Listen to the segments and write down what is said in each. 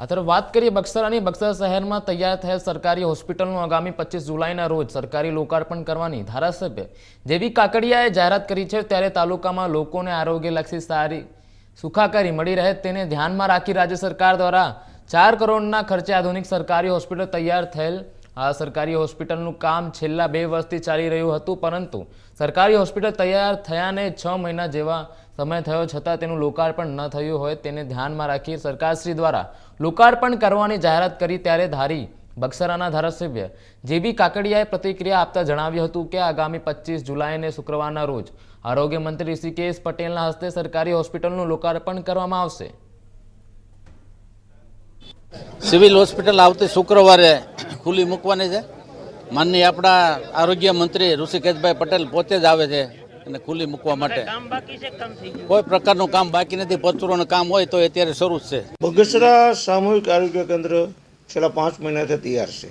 આ વાત કરીએ બક્સરાની. બક્સર શહેરમાં તૈયાર થયેલ સરકારી હોસ્પિટલનું આગામી પચીસ જુલાઈના રોજ સરકારી લોકાર્પણ કરવાની ધારાસભ્ય જેવી કાકડિયાએ જાહેરાત કરી છે. ત્યારે તાલુકામાં લોકોને આરોગ્યલક્ષી સારી સુખાકારી મળી રહે તેને ધ્યાનમાં રાખી રાજ્ય સરકાર દ્વારા ચાર કરોડના ખર્ચે આધુનિક સરકારી હોસ્પિટલ તૈયાર થયેલ આ સરકારી હોસ્પિટલનું કામ છેલ્લા બે વર્ષથી ચાલી રહ્યું હતું, પરંતુ સરકારી હોસ્પિટલ તૈયાર થયાને છ મહિના જેવા સમય થયો, છતાં તેનું લોકાર્પણ ન થયું હોય તેને ધ્યાનમાં રાખી સરકારશ્રી દ્વારા લોકાર્પણ કરવાની જાહેરાત કરી ત્યારે ધારી બક્સરાના ધારાસભ્ય જેબી કાકડિયાએ પ્રતિક્રિયા આપતા જણાવ્યું હતું કે આગામી પચીસ જુલાઈને શુક્રવારના રોજ આરોગ્ય મંત્રી ઋષિકેશ પટેલના હસ્તે સરકારી હોસ્પિટલનું લોકાર્પણ કરવામાં આવશે. સિવિલ હોસ્પિટલ આવતી શુક્રવારે ખુલ્લી મૂકવાની છે. માનની આપણા આરોગ્ય મંત્રી ઋષિકેશભાઈ પટેલ પોતે જ આવે છે અને ખુલ્લી મૂકવા માટે. કોઈ પ્રકારનું કામ બાકી નથી પચરોનું કામ હોય તો અત્યારે શરૂ જ છે. બગસરા સામૂહિક આરોગ્ય કેન્દ્ર છેલ્લા પાંચ મહિનાથી તૈયાર છે.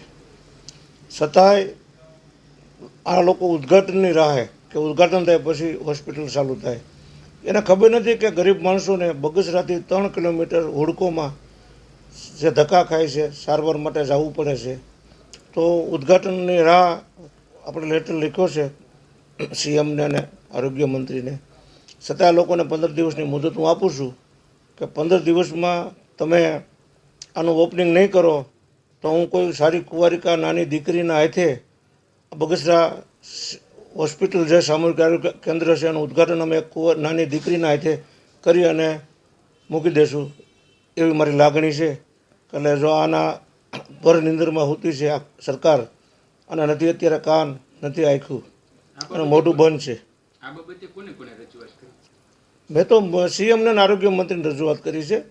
છતાંય આ લોકો ઉદ્ઘાટનની રાહે કે ઉદ્ઘાટન થાય પછી હોસ્પિટલ ચાલુ થાય. એને ખબર નથી કે ગરીબ માણસોને બગસરાથી ત્રણ કિલોમીટર હુડકોમાં જે ધક્કા ખાય છે સારવાર માટે જવું પડે છે. તો ઉદ્ઘાટનની રાહ આપણે લેટર લખ્યો છે સીએમને અને આરોગ્ય મંત્રીને. છતાં લોકોને પંદર દિવસની મુદત હું આપું છું કે પંદર દિવસમાં તમે આનું ઓપનિંગ નહીં કરો તો હું કોઈ સારી કુંવારિકા નાની દીકરીના હાથે બગસરા હોસ્પિટલ જે સામૂહિક આરોગ્ય કેન્દ્ર છે એનું ઉદ્ઘાટન અમે કુંવર નાની દીકરીના હાથે કરી અને મૂકી દેશું એવી મારી લાગણી છે. એટલે જો આના પર નિંદરમાં હોતી છે આ સરકાર. અને નથી અત્યારે કાન નથી આખ્યું અને મોઢું બંધ છે. આ બાબતે કોને કોને રજૂઆત કરી? મેં તો સીએમને અને આરોગ્ય મંત્રીને રજૂઆત કરી છે.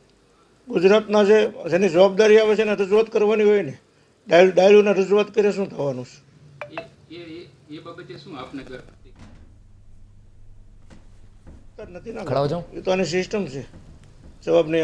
ગુજરાતના જે જેની જવાબદારી આવે છે એને રજૂઆત કરવાની હોય ને ડાયલ ડાયલોને રજૂઆત કરે શું થવાનું છે? એ એ એ- એ બાબતે શું આપને કર નથી ના ખડાવજો. એ તો આની સિસ્ટમ છે. જવાબ નહીં